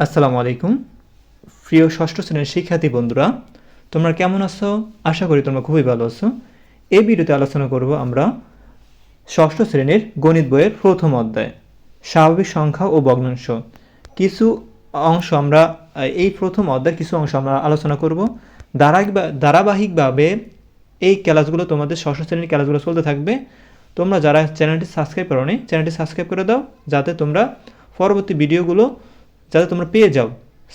আসসালামু আলাইকুম। প্রিয় ষষ্ঠ শ্রেণির শিক্ষার্থী বন্ধুরা, তোমরা কেমন আছো? আশা করি তোমরা খুবই ভালো আছো। এই ভিডিওতে আলোচনা করব আমরা ষষ্ঠ শ্রেণির গণিত বইয়ের প্রথম অধ্যায়, স্বাভাবিক সংখ্যা ও ভগ্নাংশ। কিছু অংশ আমরা, এই প্রথম অধ্যায় কিছু অংশ আমরা আলোচনা করব। ধারাবাহিক ধারাবাহিকভাবে এই ক্লাসগুলো তোমাদের ষষ্ঠ শ্রেণির ক্লাসগুলো চলতে থাকবে। তোমরা যারা চ্যানেলটি সাবস্ক্রাইব করো নি চ্যানেলটি সাবস্ক্রাইব করে দাও, যাতে তোমরা পরবর্তী ভিডিওগুলো যাতে তোমরা পেয়ে যাও।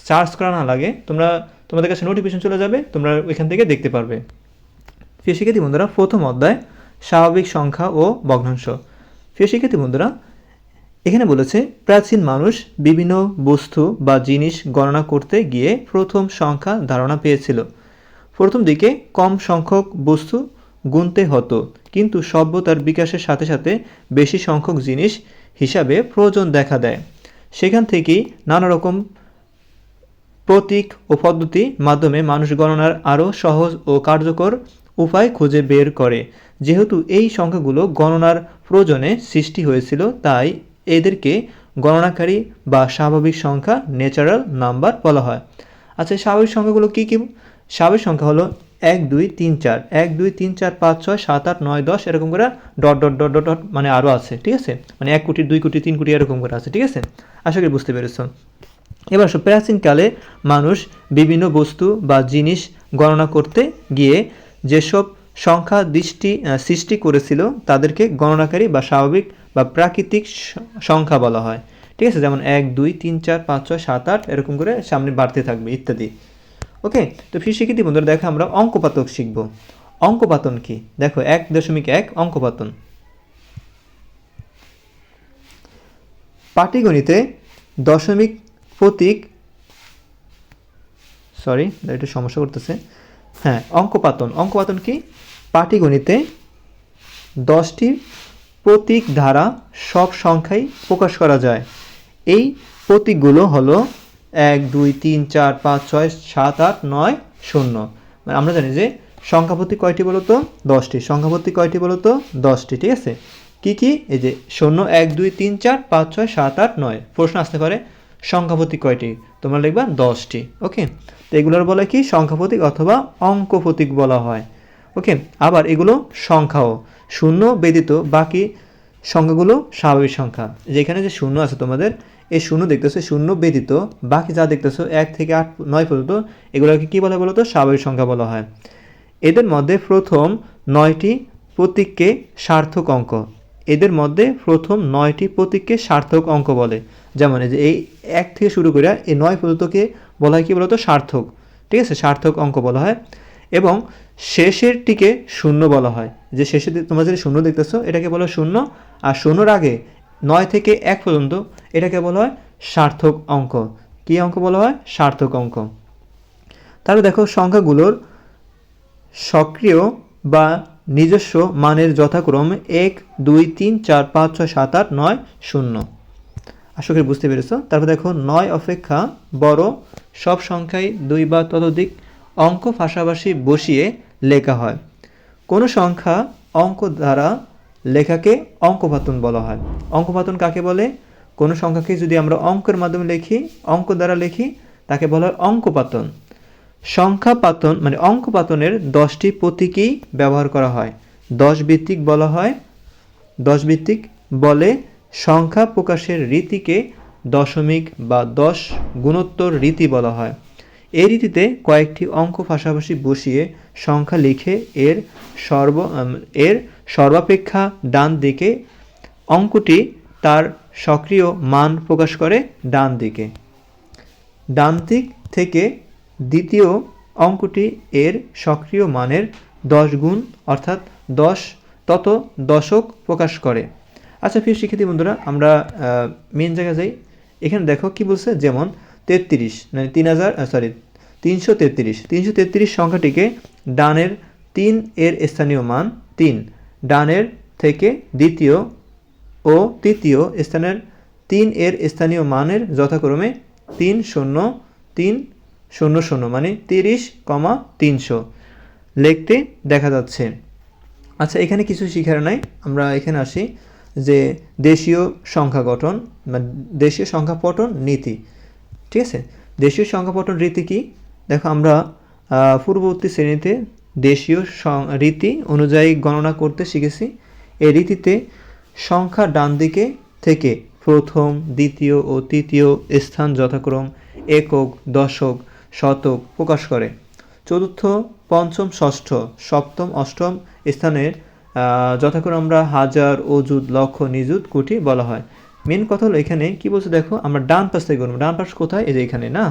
সার্চ করা না লাগে, তোমরা তোমাদের কাছে নোটিফিকেশন চলে যাবে, তোমরা ওইখান থেকে দেখতে পারবে। প্রিয় শিক্ষার্থী বন্ধুরা, প্রথম অধ্যায়, স্বাভাবিক সংখ্যা ও ভগ্নাংশ। প্রিয় শিক্ষার্থী বন্ধুরা, এখানে বলেছে, প্রাচীন মানুষ বিভিন্ন বস্তু বা জিনিস গণনা করতে গিয়ে প্রথম সংখ্যা ধারণা পেয়েছিল। প্রথম দিকে কম সংখ্যক বস্তু গুনতে হতো, কিন্তু সভ্যতার বিকাশের সাথে সাথে বেশি সংখ্যক জিনিস হিসাবে প্রয়োজন দেখা দেয়। সেখান থেকেই নানা রকম প্রতীক ও পদ্ধতির মাধ্যমে মানুষ গণনার আরও সহজ ও কার্যকর উপায় খুঁজে বের করে। যেহেতু এই সংখ্যাগুলো গণনার প্রয়োজনে সৃষ্টি হয়েছিল, তাই এদেরকে গণনাকারী বা স্বাভাবিক সংখ্যা ন্যাচারাল নাম্বার বলা হয়। আচ্ছা স্বাভাবিক সংখ্যাগুলো কী কী? স্বাভাবিক সংখ্যা হলো এক, দুই, তিন, চার। এক, দুই, তিন, চার, পাঁচ, ছয়, সাত, আট, নয়, দশ, এরকম করে dot dot dot dot dot মানে আরও আছে, ঠিক আছে? মানে এক কোটি, দুই কোটি, তিন কোটি এরকম করে আছে, ঠিক আছে? আশা করি বুঝতে পেরেছ। এবার আসো, প্রাচীনকালে মানুষ বিভিন্ন বস্তু বা জিনিস গণনা করতে গিয়ে যেসব সংখ্যা দৃষ্টি সৃষ্টি করেছিল, তাদেরকে গণনাকারী বা স্বাভাবিক বা প্রাকৃতিক সংখ্যা বলা হয়, ঠিক আছে? যেমন এক, দুই, তিন, চার, পাঁচ, ছয়, সাত, আট, এরকম করে সামনে বাড়তে থাকবে, ইত্যাদি। ওকে তো ফির শিক্ষিত বন্ধুরা দেখো আমরা অঙ্কপাতক শিখব। অঙ্কপাতন কি? দেখো, এক দশমিক এক অঙ্কপাতন। পাটিগণিতে দশমিক প্রতীক সরি একটু সমস্যা করতেছে। হ্যাঁ অঙ্কপাতন। অঙ্কপাতন কি? পাটিগণিতে দশটি প্রতীক দ্বারা সব সংখ্যাই প্রকাশ করা যায়। এই প্রতীকগুলো হলো এক, দুই, তিন, চার, পাঁচ, ছয়, সাত, আট, নয়, শূন্য। মানে আমরা জানি যে সংখ্যা প্রতীক কয়টি বলতো? দশটি। সংখ্যা প্রতীক কয়টি বলতো? দশটি। ঠিক আছে? কি কি? এই যে শূন্য, এক, দুই, তিন, চার, পাঁচ, ছয়, সাত, আট, নয়। প্রশ্ন আসতে পারে সংখ্যা প্রতীক কয়টি? তোমরা লিখবা দশটি। ওকে? তো এগুলোর বলে কি? সংখ্যাপতিক অথবা অঙ্ক প্রতীক বলা হয়। ওকে? আবার এগুলো সংখ্যাও। শূন্য ব্যতীত বাকি সংখ্যাগুলো স্বাভাবিক সংখ্যা। যেখানে যে শূন্য আছে তোমাদের এই শূন্য দেখতেছো, শূন্য ব্যতীত বাকি যা দেখতেছো, এক থেকে আট, নয় পর্যন্ত, এগুলোকে কী বলে বলো স্বাভাবিক সংখ্যা বলা হয়। এদের মধ্যে প্রথম নয়টি প্রতীককে সার্থক অঙ্ক। এদের মধ্যে প্রথম নয়টি প্রতীককে সার্থক অঙ্ক বলে। যেমন এই যে এই এক থেকে শুরু করে এই নয় পর্যন্তকে বলা হয় কি বলতো সার্থক। ঠিক আছে? সার্থক অঙ্ক বলা হয়। এবং শেষেরটিকে শূন্য বলা হয়। যে শেষে যে- তোমরা যদি শূন্য দেখতেছো, এটাকে বলা শূন্য। আর শূন্যর আগে নয় থেকে এক পর্যন্ত এটাকে বলা হয় সার্থক অঙ্ক। কী অঙ্ক বলা হয়? সার্থক অঙ্ক। তাহলে দেখো, সংখ্যাগুলোর সক্রিয় বা নিজস্ব মানের যথাক্রম এক, দুই, তিন, চার, পাঁচ, ছয়, সাত, আট, নয়, শূন্য। আশা করি বুঝতে পেরেছ? তারপর দেখো, নয় অপেক্ষা বড়। সব সংখ্যায় দুই বা ততোধিক অঙ্ক পাশাপাশি বসিয়ে লেখা হয়। কোনো সংখ্যা অঙ্ক দ্বারা লেখাকে অঙ্কপাতন বলা হয়। অঙ্কপাতন কাকে বলে? কোনো সংখ্যাকে যদি আমরা অঙ্কের মাধ্যমে লিখি, অঙ্ক দ্বারা লিখি, তাকে বলা হয় অঙ্কপাতন। সংখ্যাপাতন মানে অঙ্কপাতনের দশটি প্রতীকই ব্যবহার করা হয়। দশ ভিত্তিক বলা হয়। দশ ভিত্তিক বলে সংখ্যা প্রকাশের রীতিকে দশমিক বা দশ গুণোত্তর রীতি বলা হয়। এই রীতিতে কয়েকটি অঙ্ক পাশাপাশি বসিয়ে সংখ্যা লিখে এর সর্ব, এর সর্বাপেক্ষা ডান দিকে অঙ্কটি তার সক্রিয় মান প্রকাশ করে ডান দিকে। ডান দিক থেকে দ্বিতীয় অঙ্কটি এর সক্রিয় মানের দশ গুণ, অর্থাৎ দশ তত দশক প্রকাশ করে। আচ্ছা ফির শিক্ষার্থী বন্ধুরা, আমরা মেন জায়গায় যাই। এখানে দেখো কি বলছে, যেমন তেত্রিশ মানে তিন হাজার সরি তিনশো তেত্রিশ। তিনশো তেত্রিশ সংখ্যাটিকে ডানের তিন এর স্থানীয় মান তিন, ডানের থেকে দ্বিতীয় ও তৃতীয় স্থানের তিন এর স্থানীয় মানের যথাক্রমে তিন শূন্য তিন শূন্য শূন্য মানে তিরিশ কমা তিনশো লিখতে দেখা যাচ্ছে। আচ্ছা এখানে কিছু শিখার নাই। আমরা এখানে আসি যে দেশীয় সংখ্যা গঠন দেশীয় সংখ্যা পঠন নীতি, ঠিক আছে? দেশীয় সংখ্যা সংখ্যাপটন রীতি কি? দেখো, আমরা পূর্ববর্তী শ্রেণীতে দেশীয় রীতি অনুযায়ী গণনা করতে শিখেছি। এই রীতিতে সংখ্যা ডান দিকে থেকে প্রথম, দ্বিতীয় ও তৃতীয় স্থান যথাক্রম একক, দশক, শতক প্রকাশ করে। চতুর্থ, পঞ্চম, ষষ্ঠ, সপ্তম, অষ্টম স্থানের যথাক্রমে আমরা হাজার অজুদ লক্ষ, নিযুত, কোটি বলা হয়। মেন কথা হলো এখানে কি বলছে দেখো, আমরা ডান পাশ থেকে গণব ডান পাশ কোথায়? এই যে এখানে, না?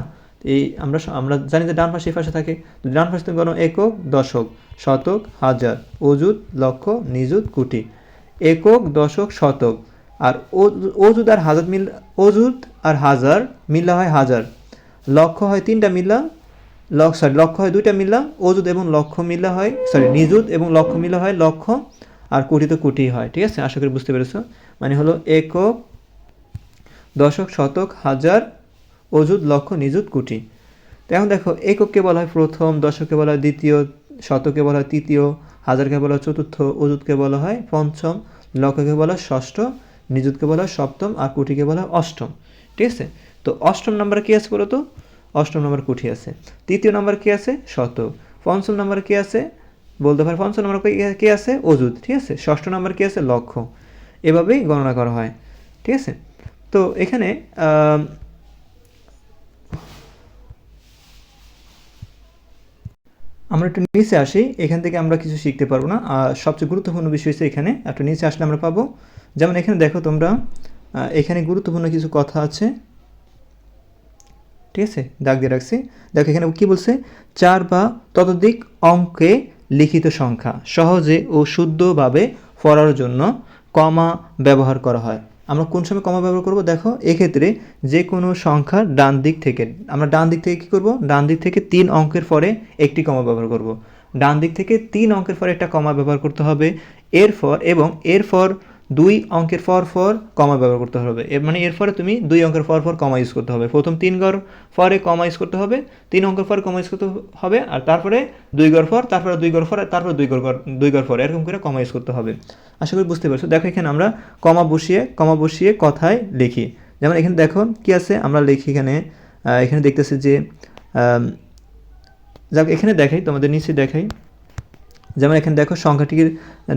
এই আমরা আমরা জানি যে ডান পাশে এই পাশে থাকে। ডান পাশ থেকে গণ একক, দশক, শতক, হাজার অজুদ লক্ষ, নিযুত, কোটি। একক, দশক, শতক। আর অজু- অজুদ আর হাজার মিল অজুদ আর হাজার মিল্লা হয় হাজার। লক্ষ হয় তিনটা মিল্লা, লক্ষ সরি লক্ষ হয় দুইটা মিল্লা অজুদ এবং লক্ষ মিল্লা হয় সরি নিযুত এবং লক্ষ মিল্লা হয় লক্ষ, আর কোটি তো কোটি হয়, ঠিক আছে? আশা করি বুঝতে পেরেছ। মানে হলো একক, দশক, শতক, হাজার অজুদ লক্ষ, নিযুত, কোটি। তো এখন দেখো, একককে বলা হয় প্রথম দশকে বলা হয় দ্বিতীয় শতকে বলা হয় তৃতীয় হাজারকে বলা হয় চতুর্থ অজুদকে বলা হয় পঞ্চম লক্ষকে বলা হয় ষষ্ঠ নিযুতকে বলা হয় সপ্তম, আর কোটিকে বলা হয় অষ্টম। ঠিক আছে? তো অষ্টম নাম্বার কী আছে বলো তো অষ্টম নম্বর কুঠি আছে। তৃতীয় নম্বর কী আছে? শতক পঞ্চম নম্বর কী আছে? বলতে পারে পঞ্চম নম্বর কি- আছে? অজুদ ঠিক আছে? ষষ্ঠ নম্বর কী আছে? লক্ষ এভাবেই গণনা করা হয়। ঠিক আছে? তো এখানে আমরা একটু নিচে আসি, এখান থেকে আমরা কিছু শিখতে পারব না। আর সবচেয়ে গুরুত্বপূর্ণ বিষয় হচ্ছে এখানে, একটু নিচে আসলে আমরা পাবো। যেমন এখানে দেখো তোমরা এখানে গুরুত্বপূর্ণ কিছু কথা আছে। ঠিক আছে? দাগ দিয়ে রাখছি। দেখো এখানে কি বলছে? চার বা ততোধিক অঙ্কে লিখিত সংখ্যা সহজে ও শুদ্ধভাবে পড়ার জন্য কমা ব্যবহার করা হয়। আমরা কোন সময় কমা ব্যবহার করব? দেখো, এক্ষেত্রে যে কোনো সংখ্যার ডান দিক থেকে, আমরা ডান দিক থেকে কী করব? ডান দিক থেকে তিন অঙ্কের পরে একটি কমা ব্যবহার করব। ডান দিক থেকে তিন অঙ্কের পরে একটা কমা ব্যবহার করতে হবে। এরপর এবং এরপর দুই অঙ্কের পর পর কমা ব্যবহার করতে হবে। মানে এরপরে তুমি দুই অঙ্কের পর পর কমা ইউজ করতে হবে। প্রথম তিন গড় পরে কমা ইউজ করতে হবে, তিন অঙ্কের পর কমা ইউজ করতে হবে, আর তারপরে দুই ঘর পর, তারপরে দুই ঘর পর তারপরে দুই গড় দুই গড় পর, এরকম করে কমা ইউজ করতে হবে। আশা করি বুঝতে পারছ। দেখো এখানে আমরা কমা বসিয়ে কমা বসিয়ে কথায় লিখি। যেমন এখানে দেখো কি আছে? আমরা লিখি এখানে এখানে দেখতেছি যে যাক, এখানে দেখাই, তোমাদের নিচে দেখাই। যেমন এখানে দেখো সংখ্যাটির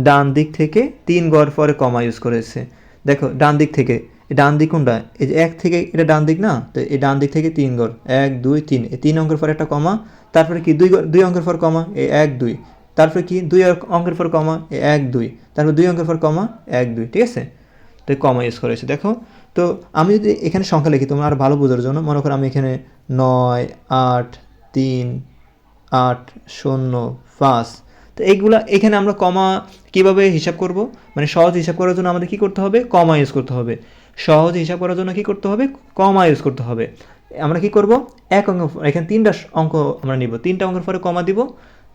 ডান দিক থেকে তিন গড় পরে কমা ইউজ করেছে। দেখো, ডান দিক থেকে ডান দিক কোনটা? এই যে এক থেকে, এটা ডান দিক না? তো এই ডান দিক থেকে তিন গড়, এক, দুই, তিন। এই তিন অঙ্কের পর একটা কমা তারপরে কি দুই দুই অঙ্কের পর কমা এই এক, দুই। তারপরে কি দুই অঙ্কের পর কমা এই এক, দুই। তারপর দুই অঙ্কের পর কমা এক, দুই, ঠিক আছে? তো কমা ইউজ করেছে, দেখো। তো আমি যদি এখানে সংখ্যা লিখি, তোমরা আর ভালো বোঝার জন্য, মনে করো আমি এখানে নয়, আট, তিন, আট, শূন্য, পাঁচ তো এইগুলা এখানে আমরা কমা কীভাবে হিসাব করব? মানে সহজ হিসাব করার জন্য আমাদের কি করতে হবে? কমা ইউজ করতে হবে। সহজ হিসাব করার জন্য কি করতে হবে? কমা ইউজ করতে হবে। আমরা কি করব? এক অঙ্ক এখানে তিনটা অঙ্ক আমরা নিব। তিনটা অঙ্কের পরে কমা দিব।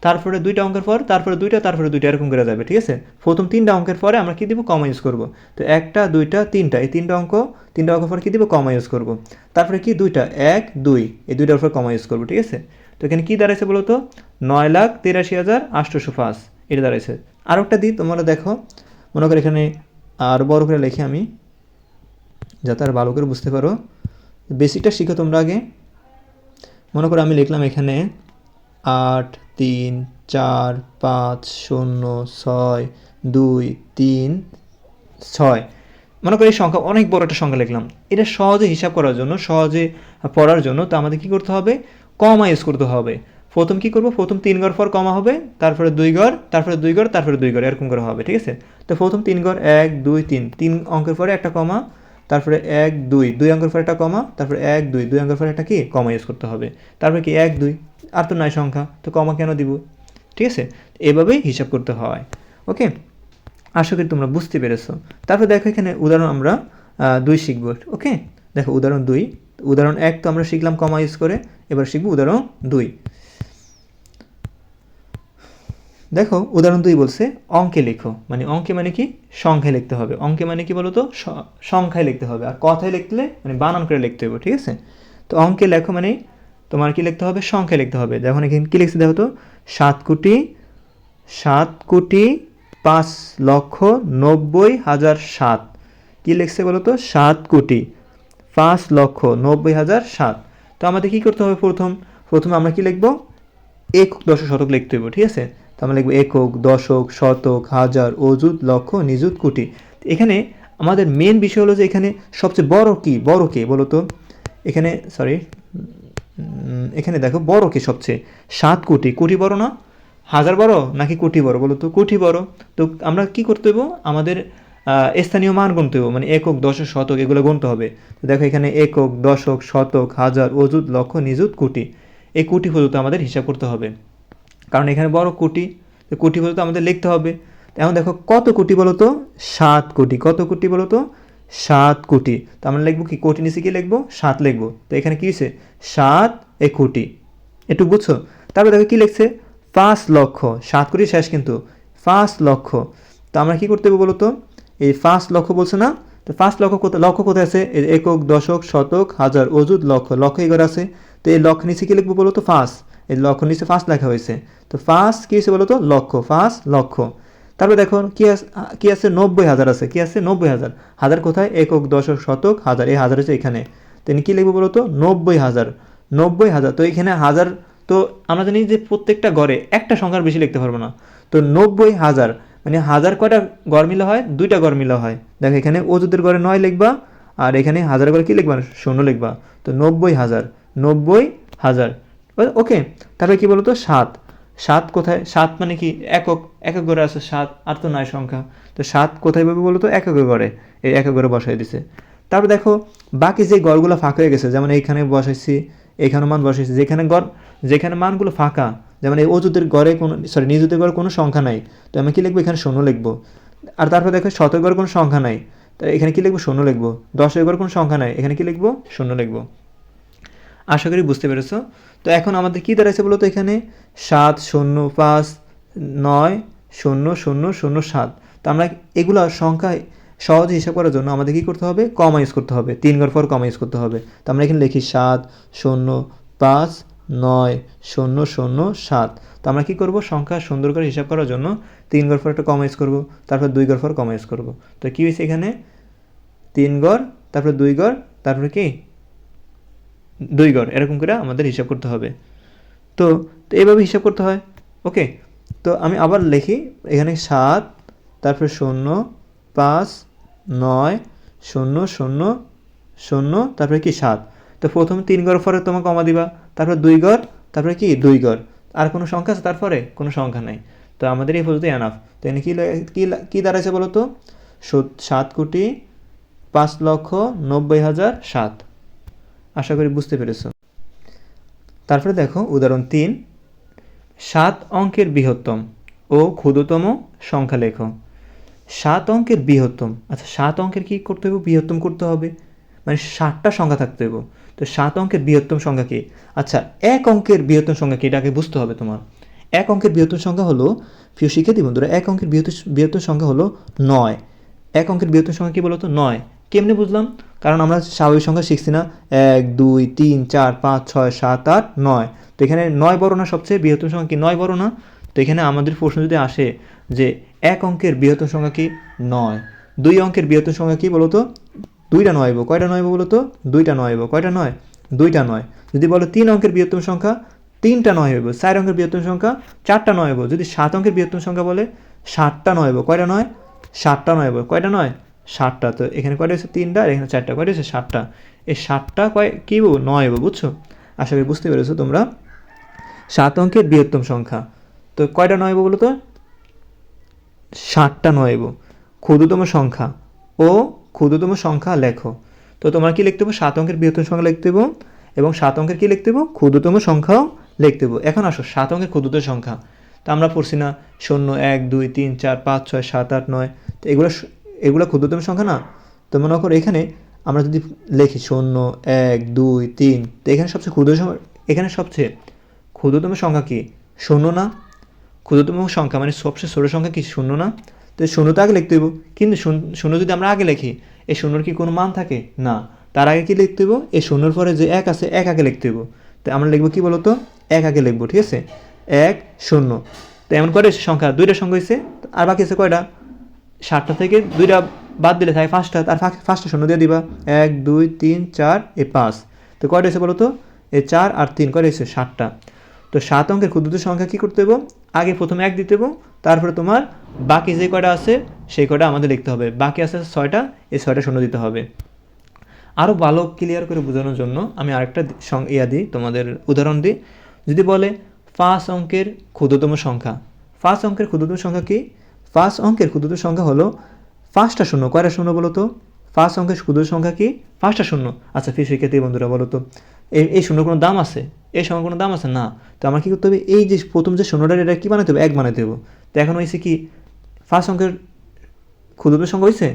তারপরে দুইটা অঙ্কের পর, তারপরে দুইটা তারপরে দুইটা, এরকম করে যাবে, ঠিক আছে? প্রথম তিনটা অঙ্কের পরে আমরা কি দিব? কমা ইউজ করব। তো একটা, দুইটা, তিনটা, এই তিনটা অঙ্ক, তিনটা অঙ্কের পর কি দিব? কমা ইউজ করব। তারপরে কি? দুইটা, এক, দুই, এই দুইটার উপর কমা ইউজ করব, ঠিক আছে? তো এখানে কি দাঁড়াইছে বলো তো? নয় লাখ তিরাশি হাজার আটশোশো পাঁচ। এটা দাঁড়াইছে। আর একটা দিই তোমরা দেখো, মনে করো এখানে আর বড় করে লিখি আমি, যাতে আর ভালো করে বুঝতে পারো। বেসিকটা শিখো তোমরা আগে। মনে করো আমি লিখলাম এখানে আট, তিন, চার, পাঁচ, শূন্য, ছয়, দুই, তিন, ছয়। মনে করি সংখ্যা, অনেক বড় একটা সংখ্যা লিখলাম। এটা সহজে হিসাব করার জন্য, সহজে পড়ার জন্য, তো আমাদের কী করতে হবে? কমা ইউজ করতে হবে। প্রথম কি করব? প্রথম তিন গড় পর কমা হবে, তারপরে দুই গড় তারপরে দুই গড় তারপরে দুই গড় এরকম করে হবে, ঠিক আছে? তো প্রথম তিন গড় এক, দুই, তিন। তিন অঙ্কের পরে একটা কমা, তারপরে এক, দুই। দুই অঙ্কের পরে একটা কমা, তারপরে এক, দুই। দুই অঙ্কের পরে একটা কি? কমা ইউজ করতে হবে। তারপরে কি? এক, দুই। আর তো নাই সংখ্যা, তো কমা কেন দিব? ঠিক আছে? এভাবেই হিসাব করতে হয়, ওকে? আশা করি তোমরা বুঝতে পেরেছ। তারপর দেখো এখানে উদাহরণ আমরা দুই শিখব, ওকে? দেখো উদাহরণ দুই। উদাহরণ এক তো আমরা শিখলাম কমা ইউজ করে, এবার শিখব উদাহরণ দুই। দেখো, উদাহরণ দুই বলছে, অঙ্কে লেখো। মানে অঙ্কে মানে কি? সংখ্যায় লিখতে হবে। অঙ্কে মানে কি বলতো? সংখ্যায় লিখতে হবে। আর কথায় লিখলে মানে বানান করে লিখতে হবে ঠিক আছে? তো অঙ্কে লেখো মানে তোমার কি লিখতে হবে? সংখ্যায় লিখতে হবে। দেখো এখানে কি লিখছে দেখো তো? সাত কোটি সাত কোটি পাঁচ লক্ষ নব্বই হাজার সাত। কী লিখছে বলো তো সাত কোটি। পাঁচ লক্ষ নব্বই হাজার সাত। তো আমাদের কী করতে হবে প্রথম? প্রথমে আমরা কি লিখব? একক দশক শতক লিখতে হবে ঠিক আছে? তো আমরা লিখব একক, দশক, শতক, হাজার, অযুত, লক্ষ, নিযুত, কোটি। এখানে আমাদের মেন বিষয় হলো যে এখানে সবচেয়ে বড় কি? বড় কে বলো তো? এখানে সরি এখানে দেখো বড় কে সবচেয়ে? সাত কোটি। কোটি বড় না? হাজার বড়? নাকি কোটি বড়? বলো তো, কোটি বড়। তো আমরা কি করতে হইব? আমাদের স্থানীয় মান গুনতে হবে মানে একক, দশক, শতক, এগুলো গুনতে হবে। তো দেখো এখানে একক, দশক, শতক, হাজার, অযুত, লক্ষ, নিযুত, কোটি। এই কোটি পর্যন্ত আমাদের হিসাব করতে হবে। কারণ এখানে বড় কোটি, তো কোটি বলতে আমাদের লিখতে হবে। এখন দেখো, কত কোটি বলো তো সাত কোটি। কত কোটি বলো তো সাত কোটি। তো আমরা লিখব কি? কোটি নিচে কি লিখব? সাত লিখব। তো এখানে কি হয়েছে? সাত এ কোটি। একটু বুঝছ? তারপরে দেখো কি লিখছে? পাঁচ লক্ষ। সাত কোটি শেষ কিন্তু। পাঁচ লক্ষ। তো আমরা কি করতে হবে বলো তো এই পাঁচ লক্ষ বলছে না? তো পাঁচ লক্ষ কোথায় লক্ষ কোথায় আছে? একক, দশক, শতক, হাজার, অযুত লক্ষ লক্ষ এগারো আছে। তো এই লক্ষ নিচে কি লিখব বলো তো পাঁচ এই লক্ষ নিচে পাঁচ লেখা হয়েছে। তো ফার্স্ট কি হয়েছে বলো তো লক্ষ পাঁচ লক্ষ তারপরে দেখো কি আছে কি আছে? নব্বই হাজার আছে। কি আছে? নব্বই হাজার। হাজার কোথায়? একক, দশক, শতক, হাজার। এই হাজার হচ্ছে এখানে। তো কি লিখব বলো তো নব্বই হাজার। নব্বই হাজার। তো এখানে হাজার, তো আমরা জানি যে প্রত্যেকটা গড়ে একটা সংখ্যার বেশি লিখতে পারব না। তো নব্বই হাজার মানে হাজার কয়টা গড় মিলা হয়? দুইটা গড় মিলা হয়। দেখো, এখানে অজুদের গড়ে নয় লিখবা, আর এখানে হাজার গড়ে কি লিখবা? শূন্য লিখবা। তো নব্বই হাজার নব্বই হাজার। ওকে তারপরে কি বলতো? সাত। সাত কোথায়? সাত মানে কি? একক একক ঘরে আছে সাত, আর তো নয় সংখ্যা। তো সাত কোথায় পাবে বলতো? একক গড়ে। এই একক ঘরে বসাই দিছে। তারপর দেখো, বাকি যে গড়গুলো ফাঁকা হয়ে গেছে, যেমন এইখানে বসাইছি, এখানে মান বসাইছি, যেখানে গড় যেখানে মানগুলো ফাঁকা, যেমন এই অজুদের গড়ে কোনো সরি নিজুদের গড়ে কোনো সংখ্যা নাই। তো আমি কী লিখব? এখানে শূন্য লিখব। আর তারপর দেখো শতের গড়ে কোনো সংখ্যা নাই। তো এখানে কী লিখব? শূন্য লিখব। দশের গড়ে কোনো সংখ্যা নাই। এখানে কী লিখব? শূন্য লিখব। আশা করি বুঝতে পেরেছ। তো এখন আমাদের কী দাঁড়াইছে বলো তো এখানে? সাত, শূন্য, পাঁচ, নয়, শূন্য শূন্য শূন্য, সাত। তো আমরা এগুলো সংখ্যায় সহজে হিসাব করার জন্য আমাদের কী করতে হবে? কমা ইউজ করতে হবে। তিন ঘর পর কমা ইউজ করতে হবে। তো আমরা এখানে লিখি সাত, শূন্য, পাঁচ নয়, শূন্য শূন্য, সাত। তো আমরা কী করব? সংখ্যা সুন্দর করে হিসাব করার জন্য তিন গড় পর একটা কমা ইউজ করব, তারপর দুই গড় পর কমা ইউজ করব। তো কী হয়েছে এখানে? তিন গড়, তারপরে দুই গড়, তারপরে কি? দুই গড়। এরকম করে আমাদের হিসাব করতে হবে। তো এইভাবে হিসাব করতে হয়। ওকে, তো আমি আবার লিখি, এখানে সাত, তারপরে শূন্য, পাঁচ, নয়, শূন্য শূন্য শূন্য, তারপরে কি? সাত। তো প্রথমে তিন গড় পরে তোমাকে কমা দিবা। তারপরে দুই গড়, তারপরে কি? দুই গড়। আর কোনো সংখ্যা আছে তারপরে? কোনো সংখ্যা নাই। তো আমাদের এই পর্যন্ত এনাফ তো এখানে কী কী দাঁড়াইছে বলো তো সাত কোটি পাঁচ লক্ষ নব্বই হাজার সাত। আশা করি বুঝতে পেরেছ। তারপরে দেখো, উদাহরণ তিন। সাত অঙ্কের বৃহত্তম ও ক্ষুদ্রতম সংখ্যা লেখো সাত অঙ্কের বৃহত্তম। আচ্ছা সাত অঙ্কের কি করতে হবে? বৃহত্তম করতে হবে। মানে ষাটটা সংখ্যা থাকতে হবে তো সাত অঙ্কের বৃহত্তম সংখ্যা কি? আচ্ছা এক অঙ্কের বৃহত্তম সংখ্যা কি? এটাকে বুঝতে হবে তোমার। এক অঙ্কের বৃহত্তম সংখ্যা হলো, প্রিয় শিক্ষার্থী বন্ধুরা, এক অঙ্কের বৃহত্তম সংখ্যা হলো নয়। এক অঙ্কের বৃহত্তম সংখ্যা কি বলতো? নয়। কেমনে বুঝলাম? কারণ আমরা স্বাভাবিক সংখ্যা শিখছি না। এক, দুই, তিন, চার, পাঁচ, ছয়, সাত, আট, নয়। তো এখানে নয় বড় না সবচেয়ে বৃহত্তম সংখ্যা কি? নয় বড় না। তো এখানে আমাদের প্রশ্ন যদি আসে যে এক অঙ্কের বৃহত্তম সংখ্যা কি? নয়। দুই অঙ্কের বৃহত্তম সংখ্যা কি বলতো? দুইটা নয় কয়টা নয় বলো তো? দুইটা নয় কয়টা নয়? দুইটা নয়। যদি বলো তিন অঙ্কের বৃহত্তম সংখ্যা, তিনটা নয় হইব। চার অঙ্কের বৃহত্তম সংখ্যা, চারটা নয় হইব। যদি সাত অঙ্কের বৃহত্তম সংখ্যা বলে, সাতটা নয় হইব। কয়টা নয়? সাতটা নয় হইব। কয়টা নয়? ষাটটা তো এখানে কয়টা হচ্ছে তিনটা। আর এখানে চারটা। কয়টা হচ্ছে সাতটা। এই সাতটা কয়, কী বলব নয় হইব। বুঝছ? আশা করি বুঝতে পেরেছ তোমরা। সাত অঙ্কের বৃহত্তম সংখ্যা। তো কয়টা নয় বলো তো? ষাটটা নয় ক্ষুদ্রতম সংখ্যা। ও ক্ষুদ্রতম সংখ্যা লেখো। তো তোমরা কি লিখতে হবে সাত অঙ্কের বৃহত্তম সংখ্যা লিখতে হবে এবং সাত অঙ্কের কি লিখতে হবে ক্ষুদ্রতম সংখ্যাও লিখতে হবে এখন আসো, সাত অঙ্কের ক্ষুদ্রতম সংখ্যা। তো আমরা পড়ছি না, শূন্য, এক, দুই, তিন, চার, পাঁচ, ছয়, সাত, আট, নয়। তো এগুলো এগুলো ক্ষুদ্রতম সংখ্যা না? তো মনে করো এখানে আমরা যদি লিখি শূন্য, এক, দুই, তিন, তো এখানে সবচেয়ে ক্ষুদ্র এখানে সবচেয়ে ক্ষুদ্রতম সংখ্যা কি? শূন্য না? ক্ষুদ্রতম সংখ্যা মানে সবচেয়ে ছোটো সংখ্যা কি? শূন্য না? তো শূন্য তো আগে লিখতে হইব। কিন্তু শূন্য- যদি আমরা আগে লিখি, এই শূন্যর কি কোনো মান থাকে? না। তার আগে কি লিখতে হইব? এই শূন্যর পরে যে এক আছে, এক আগে লিখতে হইব। তো আমরা লিখব কি বলতো? এক আগে লিখব, ঠিক আছে? এক, শূন্য। তো এমন করে সংখ্যা, দুইটা সংখ্যা হয়েছে আর বাকি আছে কয়টা? ষাটটা থেকে দুইটা বাদ দিলে থাকে পাঁচটা আর ফার্স্টটা শূন্য দিয়ে দিবা। এক, দুই, তিন, চার এ পাঁচ। তো কয়টা হয়েছে বলো তো এই চার আর তিন, কয়টা এসে ষাটটা তো সাত অঙ্কের ক্ষুদ্রতম সংখ্যা কী করতে হবে আগে প্রথমে এক দিতে হবে তারপরে তোমার বাকি যে কটা আছে, সেই কটা আমাদের লিখতে হবে। বাকি আছে ছয়টা, এই ছয়টা শূন্য দিতে হবে। আরও ভালো ক্লিয়ার করে বোঝানোর জন্য আমি আরেকটা ইয়া দিই, তোমাদের উদাহরণ দিই। যদি বলে পাঁচ অঙ্কের ক্ষুদ্রতম সংখ্যা। পাঁচ অঙ্কের ক্ষুদ্রতম সংখ্যা কি? পাঁচ অঙ্কের ক্ষুদ্রতম সংখ্যা হলো পাঁচটা শূন্য। কয়টা শূন্য বলো তো? পাঁচ অঙ্কের ক্ষুদ্র সংখ্যা কি? পাঁচটা শূন্য। আচ্ছা ফির শিক্ষার্থী বন্ধুরা বলো তো। এই এই শূন্য কোনো দাম আছে। এই সময় কোনো দাম আছে? না। তো আমার কী করতে হবে? এই যে প্রথম যে শূন্যটা এটা কী বানাতে হবে? এক বানাতে হবে। তো এখন হয়েছে কি, ফার্স্ট অঙ্কের ক্ষুদ্রতম সংখ্যা হয়েছে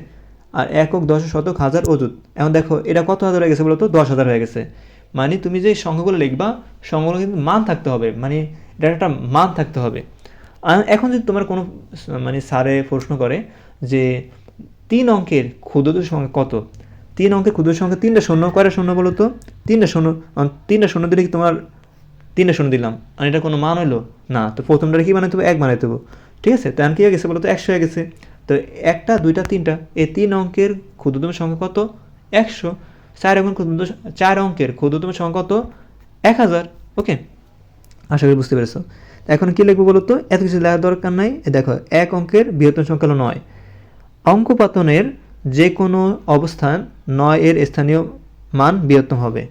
আর একক দশ শতক হাজার অযুত। এখন দেখো, এটা কত হাজার হয়ে গেছে বলো তো? দশ হাজার হয়ে গেছে। মানে তুমি যে সংখ্যাগুলো লিখবা, সংখ্যাগুলো কিন্তু মান থাকতে হবে। মানে এটা একটা মান থাকতে হবে। এখন যদি তোমার কোনো মানে স্যারে প্রশ্ন করে যে তিন অঙ্কের ক্ষুদ্রতম সংখ্যা কত? তিন অঙ্কের ক্ষুদ্র সংখ্যা তিনটা শূন্য, কয়টা শূন্য বলো তো? তিনটা শূন্য তিনটা শূন্য দিলে কি তোমার তিনটা শূন্য দিলাম? আর এটা কোনো মান হলো না, তো প্রথমটা কি বানাতে হবে? এক বানাতে হবে। ঠিক আছে? তো এখন কি হয়ে গেছে বলো তো? একশো হয়ে গেছে। তো একটা, দুইটা, তিনটা, এই তিন অঙ্কের ক্ষুদ্রতম সংখ্যা কত? একশো। চার অঙ্কের ক্ষুদ্র চার অঙ্কের ক্ষুদ্রতম সংখ্যা কত? এক হাজার। ওকে? আশা করি বুঝতে পেরেছ। এখন কি লিখব বলো তো? এত কিছু লেখার দরকার নাই। দেখো, এক অঙ্কের বৃহত্তম সংখ্যা হলো নয়। অঙ্কপাতনের যে কোনো অবস্থান নয় এর স্থানীয় মান বৃহত্তম হবে।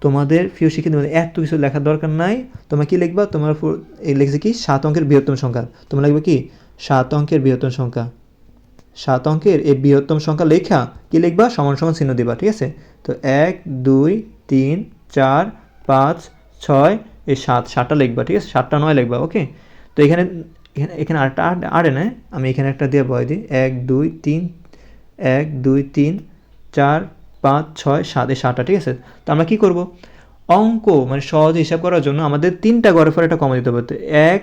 তোমাদের প্রিয় শিক্ষিত এত কিছু লেখার দরকার নাই। তোমরা কি লিখবা? তোমার লিখছে কি? সাত অঙ্কের বৃহত্তম সংখ্যা। তোমরা লিখবে কি? সাত অঙ্কের বৃহত্তম সংখ্যা। সাত অঙ্কের এই বৃহত্তম সংখ্যা লেখা কি লিখবা? সমান সমান চিহ্ন দিবা, ঠিক আছে? তো এক, দুই, তিন, চার, পাঁচ, ছয়, এই সাত, সাতটা লিখবা, ঠিক আছে? সাতটা নয় লিখবা, ওকে? তো এখানে এখানে এখানে আরেকটা আট আটে নেয় আমি এখানে একটা দিয়ে বয় দিই। এক, দুই, তিন এক, দুই, তিন, চার, পাঁচ, ছয়, সাত, এই সাতটা, ঠিক আছে? তো আমরা কী করব? অঙ্ক মানে সহজে হিসাব করার জন্য আমাদের তিনটা গড়ের পরে একটা কমা দিতে হবে। এক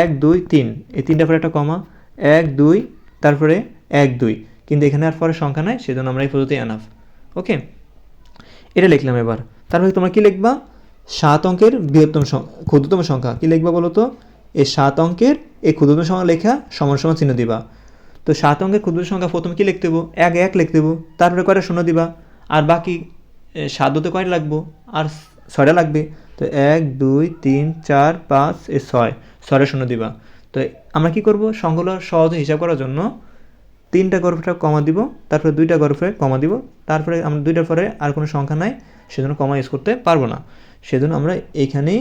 এক, দুই, তিন, এই তিনটা পরে একটা কমা এক, দুই, তারপরে এক, দুই। কিন্তু এখানে আর পরে সংখ্যা নাই, সেজন্য আমরা এই পদ্ধতি এনাফ ওকে? এটা লিখলাম এবার। তারপরে তোমরা কি লিখবা? সাত অঙ্কের বৃহত্তম ক্ষুদ্রতম সংখ্যা। কি লিখবা বলো তো এই সাত অঙ্কের এই ক্ষুদ্রতম সংখ্যা লেখা সমান সমান চিহ্ন দিবা। তো সাত অঙ্কের ক্ষুদ্র সংখ্যা প্রথমে কি লিখতে দেবো এক এক লিখতে দেবো তারপরে কয়টা শূন্য দিবা? আর বাকি এ, সাত হতে কয়টা লাগবো? আর ছয়টা লাগবে। তো এক দুই তিন চার পাঁচ এ ছয়। ছয়টা শূন্য দিবা। তো আমরা কি করব? সংখ্যাগুলো সহজে হিসাব করার জন্য তিনটা গর্ভটা কমা দিব তারপরে দুইটা গর্ভে কমা দিব। তারপরে আমরা দুইটার পরে আর কোনো সংখ্যা নাই সেজন্য কমা ইউজ করতে পারব না। সেজন্য আমরা এইখানেই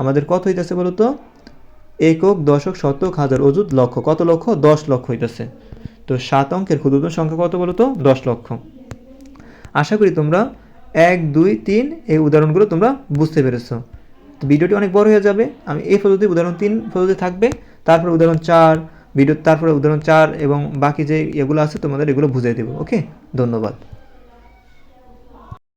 আমাদের কত হইতেছে বলো তো একক দশক শতক হাজার অযুত লক্ষ। কত লক্ষ? দশ লক্ষ হইতেছে। তো সাত অঙ্কের ক্ষুদ্রতম সংখ্যা কত বলো তো দশ লক্ষ। আশা করি তোমরা এক, দুই, তিন এই উদাহরণগুলো তোমরা বুঝতে পেরেছ। তো ভিডিওটি অনেক বড় হয়ে যাবে। আমি এই পদ্ধতি উদাহরণ তিন পদ্ধতি থাকবে। তারপরে উদাহরণ চার, ভিডিও, তারপরে উদাহরণ চার এবং বাকি যে এগুলো আছে তোমাদের এগুলো বুঝিয়ে দেবো। ওকে? ধন্যবাদ।